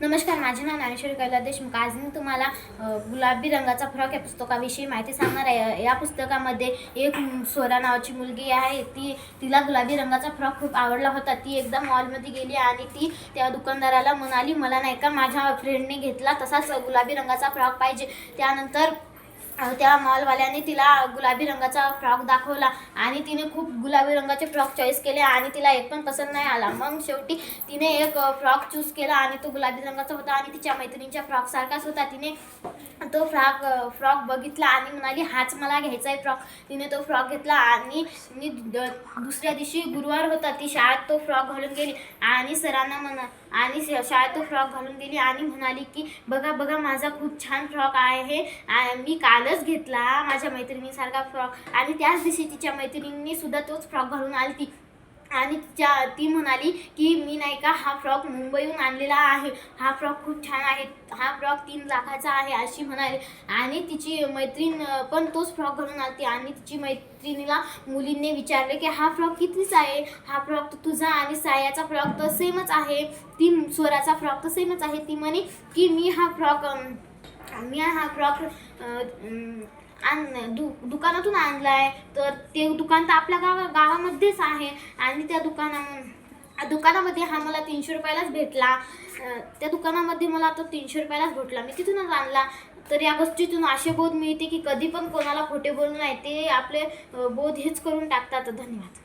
नमस्कार माझे नाव ज्ञानेश्वरी कैला देशमुख. आज मी तुम्हाला गुलाबी रंगाचा फ्रॉक या पुस्तकाविषयी माहिती सांगणार आहे. या पुस्तकामध्ये एक सोरा नावाची मुलगी आहे. ती तिला गुलाबी रंगाचा फ्रॉक खूप आवडला होता. ती एकदा मॉलमध्ये गेली आणि ती त्या दुकानदाराला म्हणाली मला नाही का माझ्या फ्रेंडने घेतला तसाच गुलाबी रंगाचा फ्रॉक पाहिजे. त्यानंतर तेव्हा त्या मॉलवाल्याने तिला गुलाबी रंगाचा फ्रॉक दाखवला आणि तिने खूप गुलाबी रंगाचे फ्रॉक चॉईस केले आणि तिला एक पण पसंत नाही आला. मग शेवटी तिने एक फ्रॉक चूज केला आणि तो गुलाबी रंगाचा होता आणि तिच्या मैत्रिणीच्या फ्रॉकसारखाच होता. तिने तो फ्रॉक फ्रॉक बघितला आणि म्हणाली हाच मला घ्यायचा आहे फ्रॉक तिने तो फ्रॉक घेतला आणि मी दुसऱ्या दिवशी गुरुवार होता. ती शाळेत तो फ्रॉक घालून गेली आणि सरांना म्हणा आणि श- शाळेत तो फ्रॉक घालून गेली आणि म्हणाली की बघा बघा माझा खूप छान फ्रॉक आहे. मी मी कालच घेतला माझ्या मैत्रिणीसारखा फ्रॉक आणि त्याच दिवशी तिच्या मैत्रिणींनी सुद्धा तोच फ्रॉक घालून आली ती आणि तिच्या ती म्हणाली की मी नाही का हा फ्रॉक मुंबईहून आणलेला आहे. हा फ्रॉक खूप छान आहे. हा फ्रॉक तीन लाखाचा आहे अशी म्हणाली. आणि तिची मैत्रीण पण तोच फ्रॉक घालून आली आणि तिची मैत्रिणीला मुलींनी विचारले की हा फ्रॉक कितीच आहे? हा फ्रॉक तर तुझा आणि सायाचा फ्रॉक तर सेमच आहे. ती स्वराचा फ्रॉक तर सेमच आहे. ती म्हणे की मी हा फ्रॉक मी हा फ्रॉक आण दु दुकानातून आणला आहे तर ते दुकान तर आपल्या गावा गावामध्येच आहे. आणि त्या दुकाना दुकानामध्ये हा मला तीनशे रुपयालाच भेटला. त्या दुकानामध्ये मला तो तीनशे रुपयालाच भेटला. मी तिथूनच आणला. तर या गोष्टीतून असे बोध मिळते की कधी पण कोणाला खोटे बोलू नाही ते आपले बोध हेच करून टाकतात. धन्यवाद.